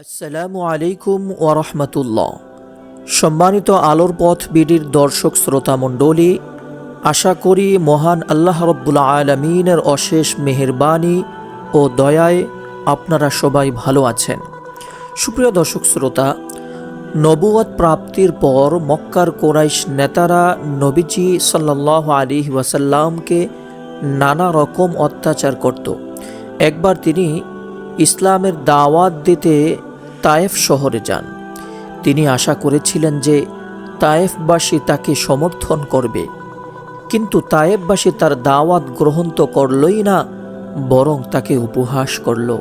আসসালামু আলাইকুম ওরহমতুল্লাহ সম্মানিত আলোর পথ বিডির দর্শক শ্রোতা মণ্ডলী, আশা করি মহান আল্লাহ রব্বুল আলমিনের অশেষ মেহেরবানি ও দয়ায় আপনারা সবাই ভালো আছেন। সুপ্রিয় দর্শক শ্রোতা নবুয়ত প্রাপ্তির পর মক্কার কোরাইশ নেতারা নবীজি সাল্লাহ আলী ওয়াসাল্লামকে নানা রকম অত্যাচার করত। একবার তিনি ইসলামের দাওয়াত দিতে তায়েফ শহরে যান। তিনি আশা করেছিলেন যে তায়েফবাসী তাকে সমর্থন করবে। কিন্তু তায়েফবাসী তার দাওয়াত গ্রহণ তো করলই না, বরং তাকে উপহাস করল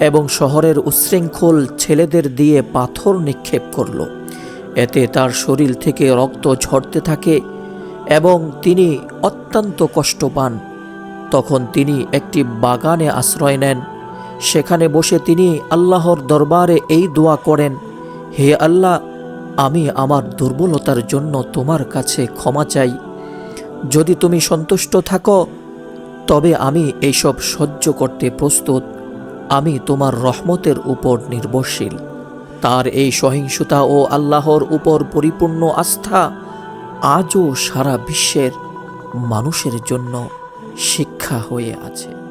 এবং শহরের উচ্ছৃঙ্খল ছেলেদের দিয়ে পাথর নিক্ষেপ করল। এতে তার শরীর থেকে রক্ত ঝরতে থাকে এবং তিনি অত্যন্ত কষ্ট পান। তখন তিনি একটি বাগানে আশ্রয় নেন সেখানে বসে তিনি আল্লাহর দরবারে এই দোয়া করেন, হে আল্লাহ, আমি আমার দুর্বলতার জন্য তোমার কাছে ক্ষমা চাই। যদি তুমি সন্তুষ্ট থাকো, তবে আমি এইসব সহ্য করতে প্রস্তুত। আমি তোমার রহমতের উপর নির্ভরশীল। তার এই সহিংসতা ও আল্লাহর উপর পরিপূর্ণ আস্থা আজও সারা বিশ্বের মানুষের জন্য শিক্ষা হয়ে আছে।